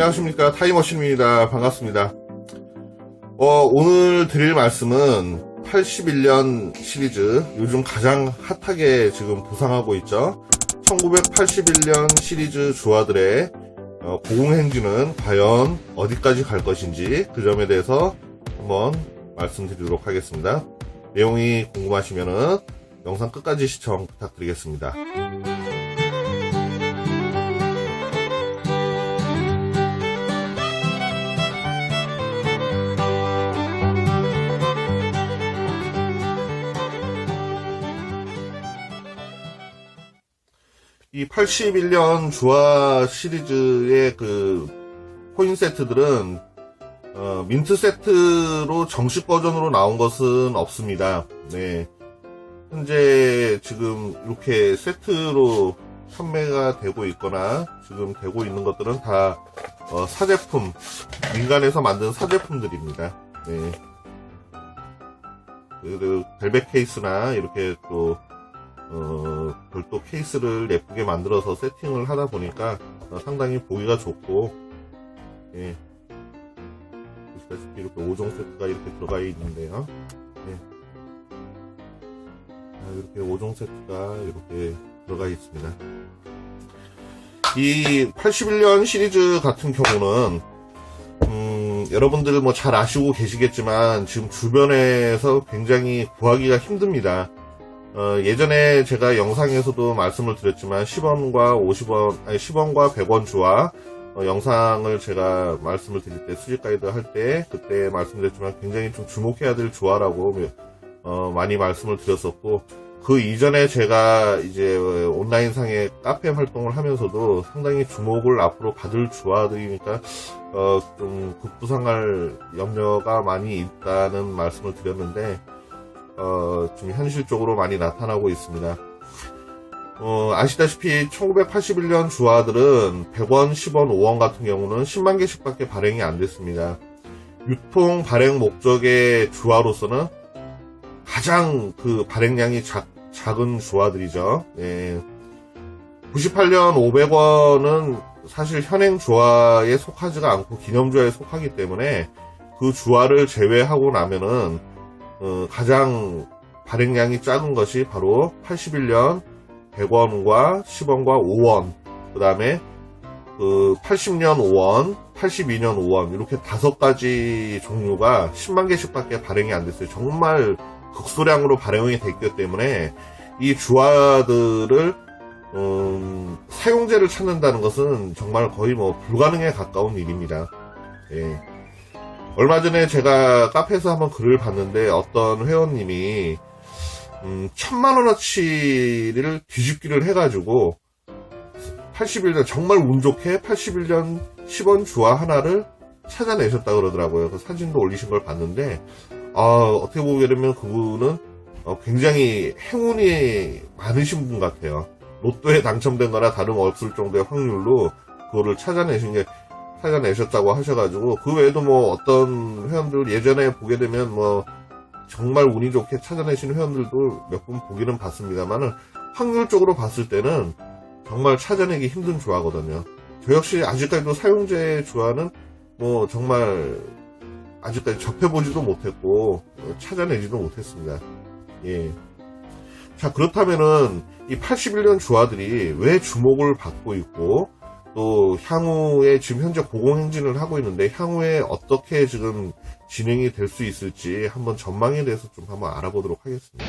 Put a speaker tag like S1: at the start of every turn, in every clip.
S1: 안녕하십니까. 타이머신입니다. 반갑습니다. 어, 오늘 드릴 말씀은 81년 시리즈 요즘 가장 핫하게 지금 부상하고 있죠. 1981년 시리즈 주화들의 어, 고공행진은 과연 어디까지 갈 것인지 그 점에 대해서 한번 말씀드리도록 하겠습니다. 내용이 궁금하시면 영상 끝까지 시청 부탁드리겠습니다 이 81년 주화 시리즈의 그 코인 세트들은 어, 민트 세트로 정식 버전으로 나온 것은 없습니다. 네. 현재 지금 이렇게 세트로 판매가 되고 있거나 지금 되고 있는 것들은 다 어, 사제품, 민간에서 만든 사제품들입니다. 네. 그 벨벳 케이스나 이렇게 또 어, 별도 케이스를 예쁘게 만들어서 세팅을 하다 보니까 어, 상당히 보기가 좋고, 예. 보시다시피 이렇게 5종 세트가 이렇게 들어가 있는데요. 예. 자, 이렇게 5종 세트가 이렇게 들어가 있습니다. 이 81년 시리즈 같은 경우는, 음, 여러분들 뭐 잘 아시고 계시겠지만, 지금 주변에서 굉장히 구하기가 힘듭니다. 어, 예전에 제가 영상에서도 말씀을 드렸지만 10원과 50원, 아니 10원과 100원 주와 어, 영상을 제가 말씀을 드릴 때 수집 가이드 할 때 그때 말씀드렸지만 굉장히 좀 주목해야 될 주화라고 어, 많이 말씀을 드렸었고 그 이전에 제가 이제 온라인상의 카페 활동을 하면서도 상당히 주목을 앞으로 받을 주화들이니까 어, 좀 급부상할 염려가 많이 있다는 말씀을 드렸는데 어, 좀 현실적으로 많이 나타나고 있습니다. 어, 아시다시피 1981년 주화들은 100원, 10원, 5원 같은 경우는 10만 개씩밖에 발행이 안 됐습니다. 유통 발행 목적의 주화로서는 가장 그 발행량이 작, 작은 주화들이죠. 네. 98년 500원은 사실 현행 주화에 속하지가 않고 기념주화에 속하기 때문에 그 주화를 제외하고 나면은 어, 가장 발행량이 작은 것이 바로 81년 100원과 10원과 5원, 그 다음에 그 80년 5원, 82년 5원 이렇게 다섯 가지 종류가 10만 개씩밖에 발행이 안 됐어요. 정말 극소량으로 발행이 됐기 때문에 이 주화들을 음, 사용제를 찾는다는 것은 정말 거의 뭐 불가능에 가까운 일입니다. 예. 얼마 전에 제가 카페에서 한번 글을 봤는데 어떤 회원님이 음, 천만 원어치를 뒤집기를 해가지고 81년 정말 운 좋게 81년 10원 주화 하나를 찾아내셨다 그러더라고요. 그 사진도 올리신 걸 봤는데 아, 어떻게 보게 되면 그분은 어, 굉장히 행운이 많으신 분 같아요. 로또에 당첨된 거나 다름없을 정도의 확률로 그거를 찾아내신 게 찾아내셨다고 하셔가지고 그 외에도 뭐 어떤 회원들 예전에 보게 되면 뭐 정말 운이 좋게 찾아내신 회원들도 몇 분 보기는 봤습니다만은 확률적으로 봤을 때는 정말 찾아내기 힘든 조화거든요. 저 역시 아직까지도 사용자의 조화는 뭐 정말 아직까지 접해보지도 못했고 찾아내지도 못했습니다. 예. 자 그렇다면은 이 81년 조화들이 왜 주목을 받고 있고 또 향후에 지금 현재 고공행진을 하고 있는데 향후에 어떻게 지금 진행이 될 수 있을지 한번 전망에 대해서 좀 한번 알아보도록 하겠습니다.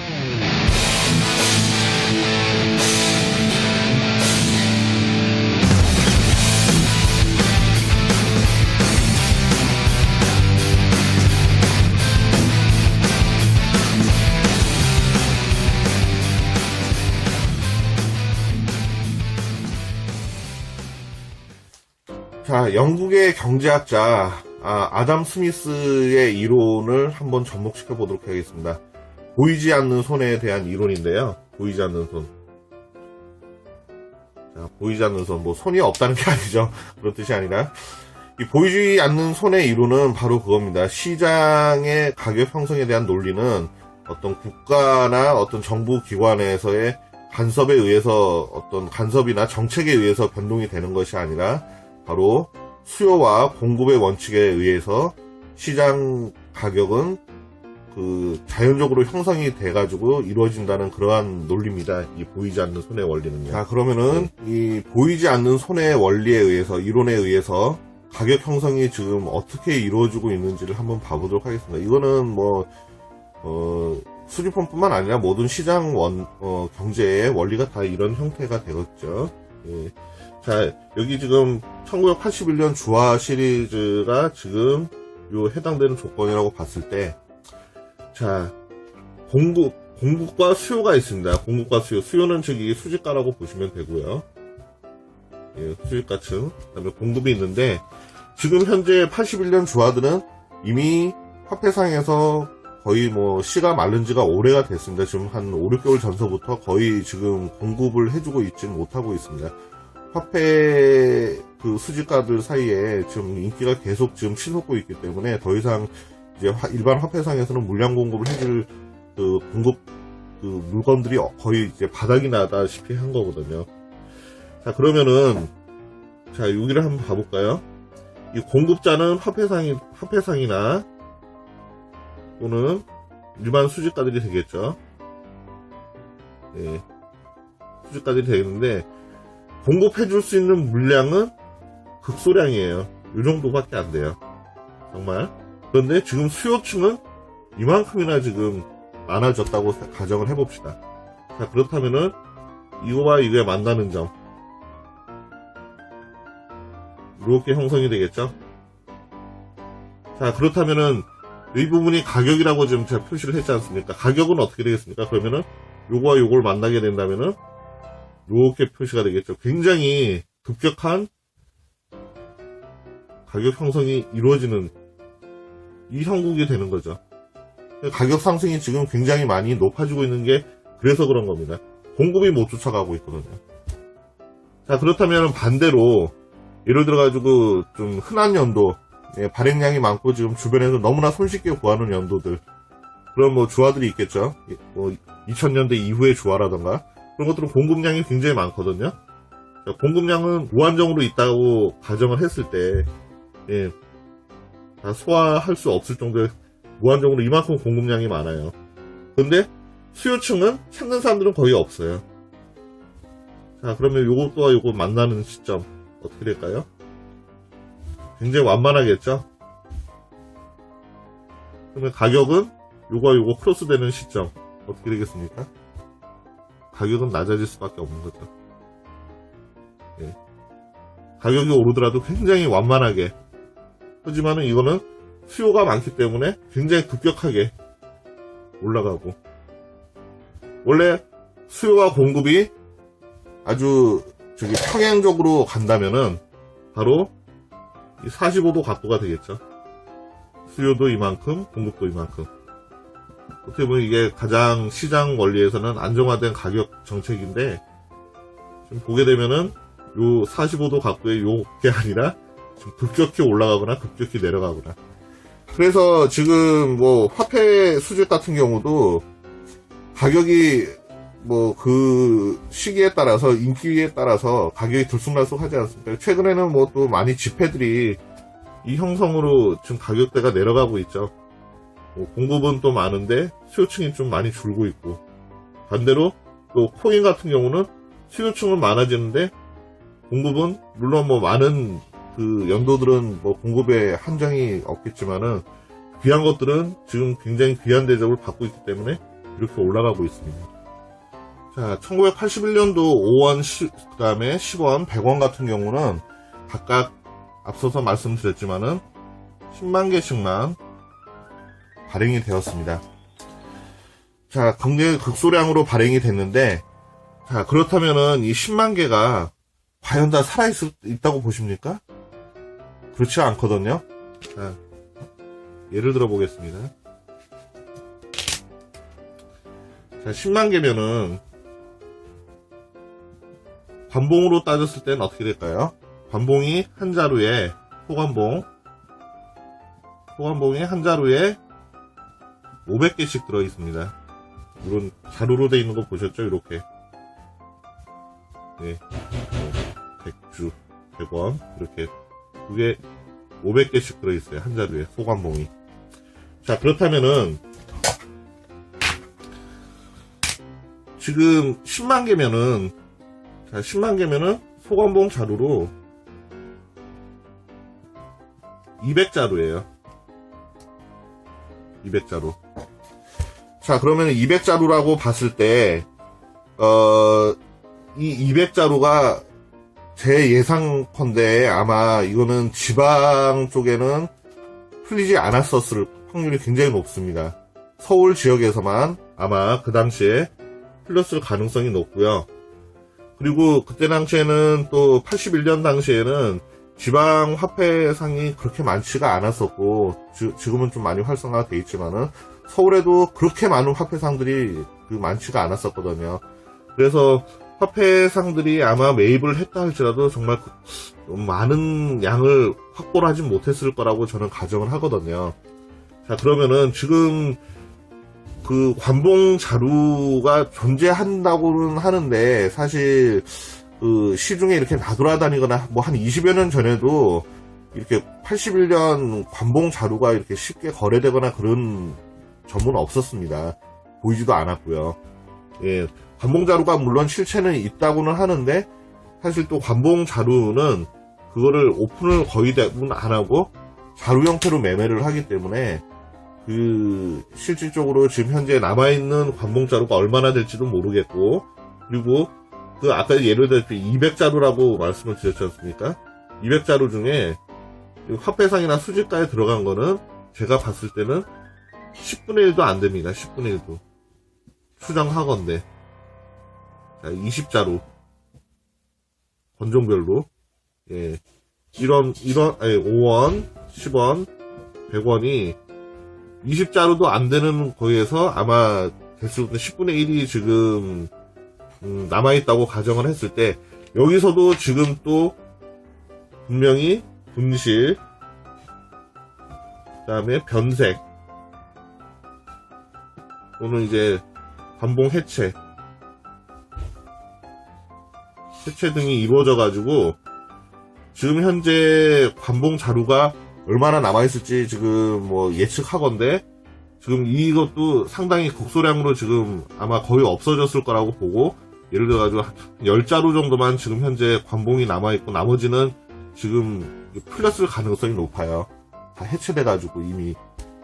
S1: 자, 영국의 경제학자 아, 담 스미스의 이론을 한번 접목시켜 보도록 하겠습니다. 보이지 않는 손에 대한 이론인데요. 보이지 않는 손. 자, 보이지 않는 손. 뭐 손이 없다는 게 아니죠. 그런 뜻이 아니라 이 보이지 않는 손의 이론은 바로 그겁니다. 시장의 가격 형성에 대한 논리는 어떤 국가나 어떤 정부 기관에서의 간섭에 의해서 어떤 간섭이나 정책에 의해서 변동이 되는 것이 아니라 바로 수요와 공급의 원칙에 의해서 시장 가격은 그 자연적으로 형성이 돼가지고 이루어진다는 그러한 논리입니다. 이 보이지 않는 손의 원리는요. 자 그러면은 이 보이지 않는 손의 원리에 의해서 이론에 의해서 가격 형성이 지금 어떻게 이루어지고 있는지를 한번 봐보도록 하겠습니다. 이거는 뭐 어, 수집품뿐만 아니라 모든 시장 원 어, 경제의 원리가 다 이런 형태가 되겠죠. 예. 자 여기 지금 1981년 주화 시리즈가 지금 요 해당되는 조건이라고 봤을 때 자, 공급, 공급과 수요가 있습니다. 공급과 수요. 수요는 즉 이게 수지가라고 보시면 되고요. 예, 수지가층. 그 다음에 공급이 있는데, 지금 현재 81년 주화들은 이미 화폐상에서 거의 뭐 씨가 마른 지가 오래가 됐습니다. 지금 한 5, 6개월 전서부터 거의 지금 공급을 해주고 있지는 못하고 있습니다. 화폐 그 수지가들 사이에 지금 인기가 계속 지금 치솟고 있기 때문에 더 이상 이제 화- 일반 화폐상에서는 물량 공급을 해줄 그 공급 그 물건들이 거의 이제 바닥이 나다시피 한 거거든요. 자 그러면은 자 여기를 한번 봐볼까요? 이 공급자는 화폐상이 화폐상이나 또는 일반 수집가들이 되겠죠. 예, 수집가들이 되겠는데 공급해줄 수 있는 물량은 극소량이에요. 이 정도밖에 안 돼요. 정말. 그런데 지금 수요층은 이만큼이나 지금 많아졌다고 가정을 해봅시다. 자, 그렇다면은 이거와 이거에 만나는 점. 이렇게 형성이 되겠죠? 자, 그렇다면은 이 부분이 가격이라고 지금 제가 표시를 했지 않습니까? 가격은 어떻게 되겠습니까? 그러면은 요거와 요걸 만나게 된다면은 이렇게 표시가 되겠죠. 굉장히 급격한 가격 형성이 이루어지는 이 형국이 되는 거죠. 가격 상승이 지금 굉장히 많이 높아지고 있는 게 그래서 그런 겁니다. 공급이 못 쫓아가고 있거든요. 자, 그렇다면 반대로 예를 들어가지고 좀 흔한 연도, 예, 발행량이 많고 지금 주변에서 너무나 손쉽게 구하는 연도들, 그런 뭐 주화들이 있겠죠. 예, 뭐 2000년대 이후의 주화라던가 그런 것들은 공급량이 굉장히 많거든요. 자, 공급량은 무한정으로 있다고 가정을 했을 때, 예, 다 소화할 수 없을 정도의 무한정으로 이만큼 공급량이 많아요. 근데 수요층은 찾는 사람들은 거의 없어요. 자, 그러면 요것과 요거 만나는 시점 어떻게 될까요? 굉장히 완만하겠죠? 그러면 가격은 요거와 요거 크로스되는 시점 어떻게 되겠습니까? 가격은 낮아질 수밖에 없는 거죠. 예. 가격이 오르더라도 굉장히 완만하게. 하지만은 이거는 수요가 많기 때문에 굉장히 급격하게 올라가고. 원래 수요와 공급이 아주 저기 평행적으로 간다면은 바로 이 45도 각도가 되겠죠. 수요도 이만큼, 공급도 이만큼. 어떻게 보면 이게 가장 시장 원리에서는 안정화된 가격 정책인데 지금 보게 되면은 요 45도 각도의 요게 아니라 지금 급격히 올라가거나 급격히 내려가거나 그래서 지금 뭐 화폐 수질 같은 경우도 가격이 뭐 그 시기에 따라서 인기에 따라서 가격이 들쑥날쑥 하지 않습니까? 최근에는 뭐 또 많이 지폐들이 이 형성으로 지금 가격대가 내려가고 있죠. 뭐 공급은 또 많은데 수요층이 좀 많이 줄고 있고 반대로 또 코인 같은 경우는 수요층은 많아지는데 공급은 물론 뭐 많은 그 연도들은 뭐 공급에 한정이 없겠지만은 귀한 것들은 지금 굉장히 귀한 대접을 받고 있기 때문에 이렇게 올라가고 있습니다. 자, 1981년도 5원, 10, 그 다음에 10원, 100원 같은 경우는 각각 앞서서 말씀드렸지만은 10만 개씩만 발행이 되었습니다. 자, 굉장히 극소량으로 발행이 됐는데, 자, 그렇다면은 이 10만 개가 과연 다 살아있다고 보십니까? 그렇지 않거든요. 자, 예를 들어 보겠습니다. 자, 10만 개면은, 관봉으로 따졌을 때는 어떻게 될까요? 관봉이 한 자루에, 소관봉, 소관봉이 한 자루에 500개씩 들어 있습니다. 이런 자루로 되어 있는 거 보셨죠? 이렇게. 네. 뭐, 100주, 100원, 이렇게 그게 500개씩 들어 있어요. 한 자루에, 소관봉이. 자, 그렇다면은, 지금 10만 개면은, 자, 10만 개면은, 소관봉 자루로 200자루예요. 200자루. 자, 그러면 200자루라고 봤을 때, 어, 이 200자루가 제 예상컨대 아마 이거는 지방 쪽에는 풀리지 않았었을 확률이 굉장히 높습니다. 서울 지역에서만 아마 그 당시에 풀렸을 가능성이 높고요. 그리고 그때 당시에는 또 81년 당시에는 지방 화폐상이 그렇게 많지가 않았었고 지, 지금은 좀 많이 활성화돼 있지만은 서울에도 그렇게 많은 화폐상들이 그 많지가 않았었거든요. 그래서 화폐상들이 아마 매입을 했다 할지라도 정말 그- 좀 많은 양을 확보를 하진 못했을 거라고 저는 가정을 하거든요. 자, 그러면은 지금 그 관봉 자루가 존재한다고는 하는데 사실 그 시중에 이렇게 나돌아다니거나 뭐 한 20여 년 전에도 이렇게 81년 관봉 자루가 이렇게 쉽게 거래되거나 그런 전문 없었습니다. 보이지도 않았고요. 예, 관봉 자루가 물론 실체는 있다고는 하는데 사실 또 관봉 자루는 그거를 오픈을 거의 대부분 안 하고 자루 형태로 매매를 하기 때문에 그 실질적으로 지금 현재 남아있는 관봉 자루가 얼마나 될지도 모르겠고 그리고 그 아까 예를 들어 200자루라고 말씀을 드렸지 않습니까? 200자루 중에 화폐상이나 수집가에 들어간 거는 제가 봤을 때는 10분의 1도 안 됩니다. 10분의 1도. 추정하건데. 자, 20자루. 건종별로. 예. 1원, 1원, 아니, 5원, 10원, 100원이 20자루도 안 되는 거에서 아마 대수 10분의 1이 지금 음, 남아있다고 가정을 했을 때 여기서도 지금 또 분명히 분실 그 다음에 변색 또는 이제 관봉 해체 해체 등이 이루어져 가지고 지금 현재 관봉 자루가 얼마나 남아있을지 지금 뭐 예측하건데 지금 이것도 상당히 곡소량으로 지금 아마 거의 없어졌을 거라고 보고 예를 들어가지고 한 10자루 정도만 지금 현재 관봉이 남아있고 나머지는 지금 풀렸을 가능성이 높아요. 다 해체돼가지고 이미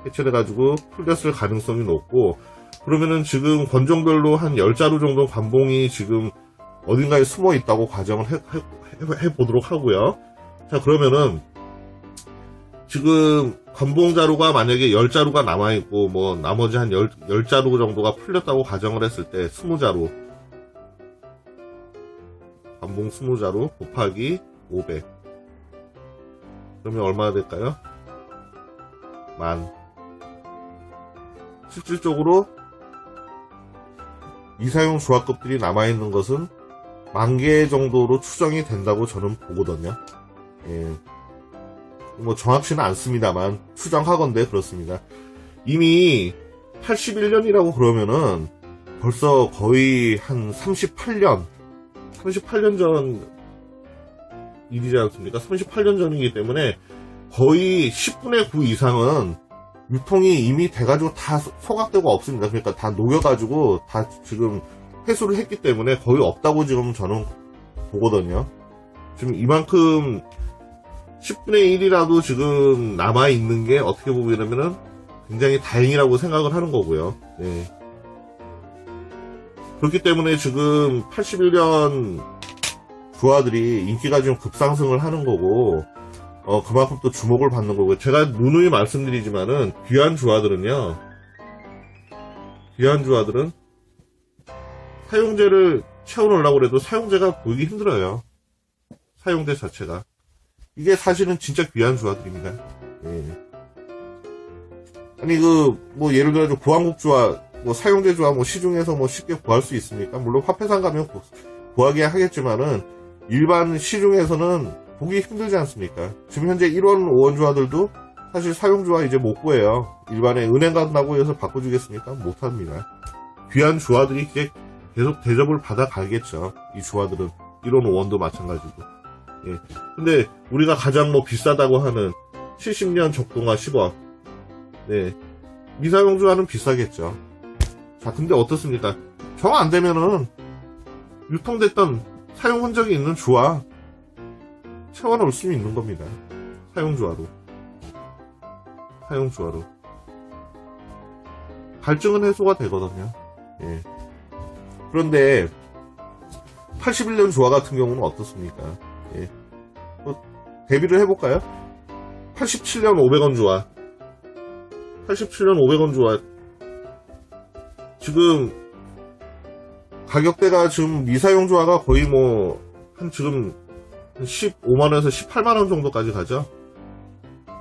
S1: 해체돼가지고 풀렸을 가능성이 높고 그러면은 지금 건종별로 한 10자루 정도 관봉이 지금 어딘가에 숨어 있다고 가정을 해, 해- 해보도록 하고요. 자, 그러면은 지금 관봉자루가 만약에 10자루가 남아있고 뭐 나머지 한 10, 10자루 정도가 풀렸다고 가정을 했을 때 20자루 관봉 20자루 곱하기 500 그러면 얼마나 될까요? 만 실질적으로 이사용 조합급들이 남아있는 것은 만 개 정도로 추정이 된다고 저는 보거든요. 예. 뭐 정확치는 않습니다만 추정하건대 그렇습니다. 이미 81년이라고 그러면은 벌써 거의 한 38년, 38년 전 일이지 않습니까? 38년 전이기 때문에 거의 10분의 9 이상은 유통이 이미 돼가지고 다 소각되고 없습니다. 그러니까 다 녹여가지고 다 지금 회수를 했기 때문에 거의 없다고 지금 저는 보거든요. 지금 이만큼 10분의 1이라도 지금 남아있는 게 어떻게 보면은 굉장히 다행이라고 생각을 하는 거고요. 네. 그렇기 때문에 지금 81년 주화들이 인기가 좀 급상승을 하는 거고, 어, 그만큼 또 주목을 받는 거고, 제가 누누이 말씀드리지만은, 귀한 주화들은요, 귀한 주화들은 사용제를 채워놓으려고 해도 사용제가 보이기 힘들어요. 사용제 자체가. 이게 사실은 진짜 귀한 주화들입니다. 예. 아니 그 뭐 예를 들어 고한국 주화, 뭐 사용제 주화 뭐 시중에서 뭐 쉽게 구할 수 있습니까? 물론 화폐상 가면 구, 구하게 하겠지만은 일반 시중에서는 보기 힘들지 않습니까? 지금 현재 1원, 5원 주화들도 사실 사용 주화 이제 못 구해요. 일반에 은행 간다고 해서 바꿔주겠습니까? 못 합니다. 귀한 주화들이 이제 계속 대접을 받아 가겠죠. 이 주화들은 1원, 5원도 마찬가지고. 예. 근데 우리가 가장 뭐 비싸다고 하는 70년 적동화 10원. 네. 미사용주와는 비싸겠죠. 자, 근데 어떻습니까? 정안 되면은 유통됐던 사용 흔적이 있는 주와 채워넣을 수 있는 겁니다. 사용주와로. 사용주와로. 갈증은 해소가 되거든요. 예. 그런데 81년 주화 같은 경우는 어떻습니까? 예. 뭐, 대비를 해볼까요? 87년 500원 주화. 87년 500원 주화. 지금 가격대가 지금 미사용 주화가 거의 뭐, 한 지금 15만원에서 18만원 정도까지 가죠.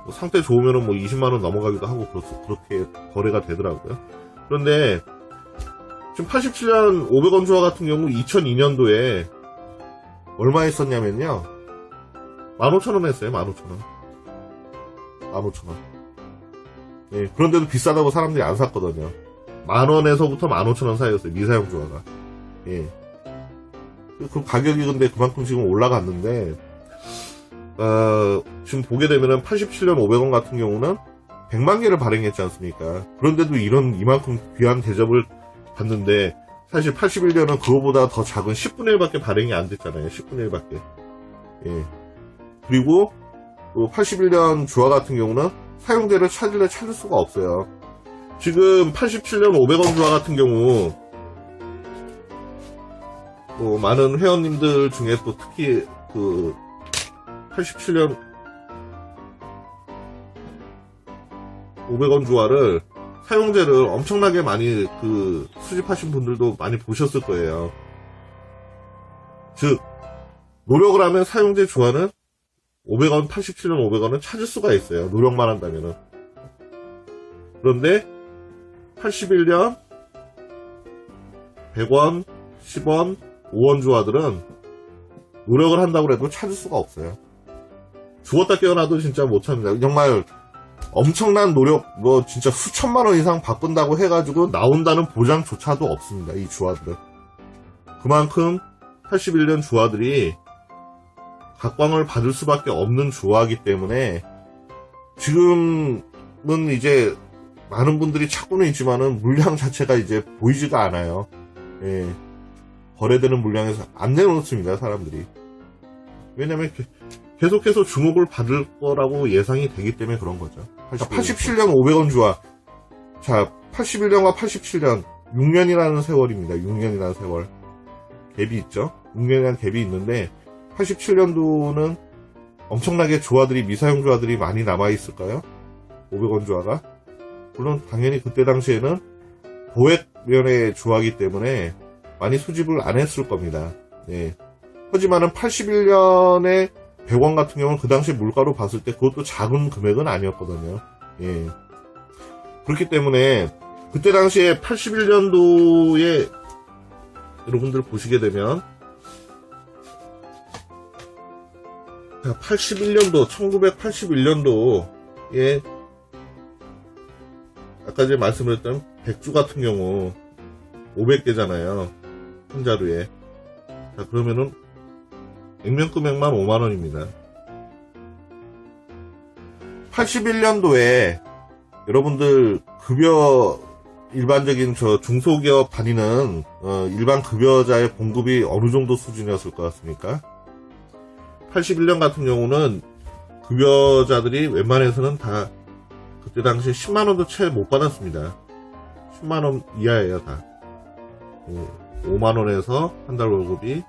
S1: 뭐 상태 좋으면은 뭐 20만원 넘어가기도 하고 그렇- 그렇게 거래가 되더라고요. 그런데 지금 87년 500원 주화 같은 경우 2002년도에 얼마에 썼냐면요. 15,000원 했어요, 15,000원. 15,000원. 예, 그런데도 비싸다고 사람들이 안 샀거든요. 만원에서부터 15,000원 사이였어요, 미사용 주화가. 예. 그 가격이 근데 그만큼 지금 올라갔는데, 어, 지금 보게 되면은 87년 500원 같은 경우는 100만 개를 발행했지 않습니까? 그런데도 이런 이만큼 귀한 대접을 받는데 사실 81년은 그거보다 더 작은 10분의 1밖에 발행이 안 됐잖아요. 10분의 1밖에. 예. 그리고 또 81년 주화 같은 경우는 사용대를 찾을래 찾을 수가 없어요. 지금 87년 500원 주화 같은 경우 뭐 많은 회원님들 중에 또 특히 그 87년 500원 주화를 사용제를 엄청나게 많이 그 수집하신 분들도 많이 보셨을 거예요. 즉 노력을 하면 사용제 주화는 500원, 87년 500원은 찾을 수가 있어요. 노력만 한다면은. 그런데 81년 100원, 10원, 5원 주화들은 노력을 한다고 해도 찾을 수가 없어요. 죽었다 깨어나도 진짜 못 찾는다. 정말 엄청난 노력, 뭐 진짜 수천만 원 이상 바꾼다고 해가지고 나온다는 보장조차도 없습니다. 이 주화들은. 그만큼 81년 주화들이 각광을 받을 수밖에 없는 주화이기 때문에 지금은 이제 많은 분들이 찾고는 있지만은 물량 자체가 이제 보이지가 않아요. 예. 거래되는 물량에서 안 내놓습니다, 사람들이. 왜냐면 게- 계속해서 주목을 받을 거라고 예상이 되기 때문에 그런 거죠. 87년 500원 주화. 자, 81년과 87년, 6년이라는 세월입니다. 6년이라는 세월. 갭이 있죠? 6년이라는 갭이 있는데, 87년도는 엄청나게 조화들이, 미사용 조화들이 많이 남아 있을까요? 500원 조화가? 물론, 당연히 그때 당시에는 보액면의 조화기 때문에 많이 수집을 안 했을 겁니다. 예. 하지만은 81년에 100원 같은 경우는 그 당시 물가로 봤을 때 그것도 작은 금액은 아니었거든요. 예. 그렇기 때문에 그때 당시에 81년도에 여러분들 보시게 되면 자, 81년도 1981년도에 아까 전에 말씀드렸던 백주 같은 경우 500개잖아요. 한 자루에. 자, 그러면은 액면 금액만 5만원입니다. 81년도에 여러분들 급여 일반적인 저 중소기업 다니는 어, 일반 급여자의 봉급이 어느 정도 수준이었을 것 같습니까? 81년 같은 경우는 급여자들이 웬만해서는 다 그때 당시에 10만원도 채 못 받았습니다. 10만원 이하예요, 다. 5만원에서 한 달 월급이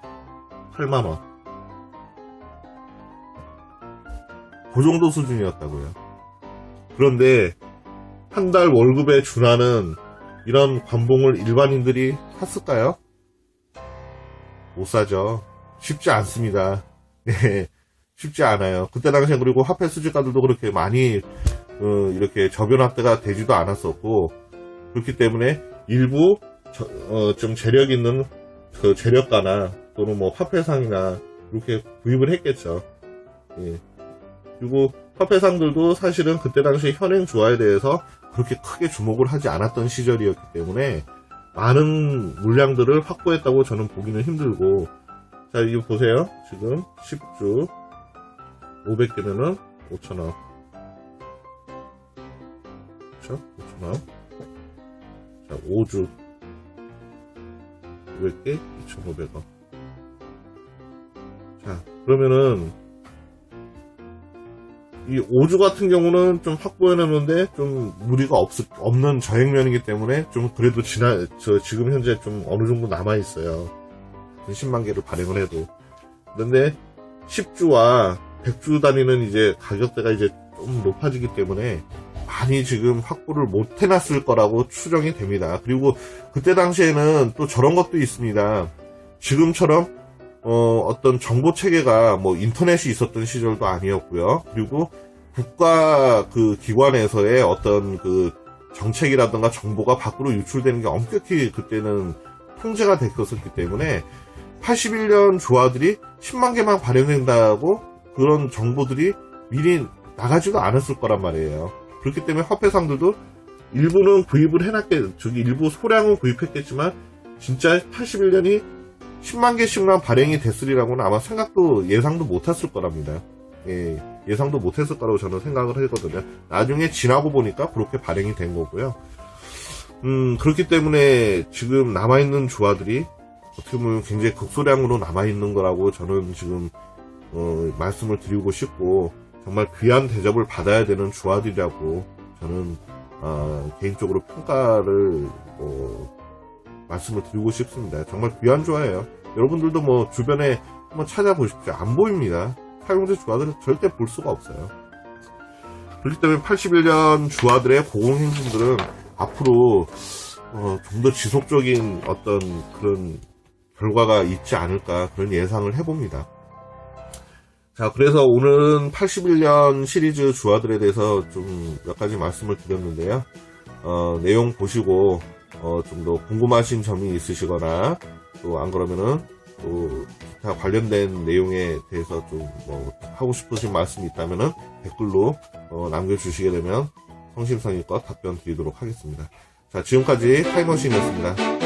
S1: 8만원. 그 정도 수준이었다고요. 그런데 한 달 월급에 준하는 이런 관봉을 일반인들이 샀을까요? 못 사죠. 쉽지 않습니다. 네, 쉽지 않아요. 그때 당시에 그리고 화폐 수집가들도 그렇게 많이 어, 이렇게 저변 확대가 되지도 않았었고 그렇기 때문에 일부 저- 어, 좀 재력 있는 그 재력가나 또는 뭐 화폐상이나 이렇게 구입을 했겠죠. 예. 그리고 화폐상들도 사실은 그때 당시 현행 주화에 대해서 그렇게 크게 주목을 하지 않았던 시절이었기 때문에 많은 물량들을 확보했다고 저는 보기는 힘들고 자 이거 보세요 지금 10주 500개면은 5,000원. 그쵸? 5,000원. 자, 5주. 500개, 2,500원. 자, 그러면은, 이 5주 같은 경우는 좀 확보해 놓는데 좀 무리가 없, 없는 저액면이기 때문에 좀 그래도 지나, 저 지금 현재 좀 어느 정도 남아 있어요. 10만 개를 발행을 해도. 그런데 10주와 100주 단위는 이제 가격대가 이제 좀 높아지기 때문에 많이 지금 확보를 못 해놨을 거라고 추정이 됩니다. 그리고 그때 당시에는 또 저런 것도 있습니다. 지금처럼 어, 어떤 정보 체계가 뭐 인터넷이 있었던 시절도 아니었고요. 그리고 국가 그 기관에서의 어떤 그 정책이라든가 정보가 밖으로 유출되는 게 엄격히 그때는 통제가 됐었기 때문에 81년 조화들이 10만 개만 발행된다고 그런 정보들이 미리 나가지도 않았을 거란 말이에요. 그렇기 때문에 화폐상들도 일부는 구입을 해놨겠, 저기 일부 소량은 구입했겠지만 진짜 81년이 10만 개씩만 발행이 됐으리라고는 아마 생각도 예상도 못했을 거랍니다. 예, 예상도 못했을 거라고 저는 생각을 했거든요. 나중에 지나고 보니까 그렇게 발행이 된 거고요. 음, 그렇기 때문에 지금 남아있는 조화들이 어떻게 보면 굉장히 극소량으로 남아있는 거라고 저는 지금, 어, 말씀을 드리고 싶고, 정말 귀한 대접을 받아야 되는 조화들이라고 저는, 어, 개인적으로 평가를, 뭐, 말씀을 드리고 싶습니다. 정말 귀한 조화예요. 여러분들도 뭐 주변에 한번 찾아보십시오. 안 보입니다. 사용자 조화들은 절대 볼 수가 없어요. 그렇기 때문에 81년 주화들의 고공행진들은 앞으로 어, 좀 더 지속적인 어떤 그런 결과가 있지 않을까 그런 예상을 해봅니다. 자, 그래서 오늘은 81년 시리즈 주화들에 대해서 좀 몇 가지 말씀을 드렸는데요. 어, 내용 보시고 어, 좀 더 궁금하신 점이 있으시거나 또 안 그러면은 또 기타 관련된 내용에 대해서 좀 뭐 하고 싶으신 말씀이 있다면은 댓글로 어, 남겨주시게 되면 성심성의껏 답변 드리도록 하겠습니다. 자, 지금까지 타이머신이었습니다.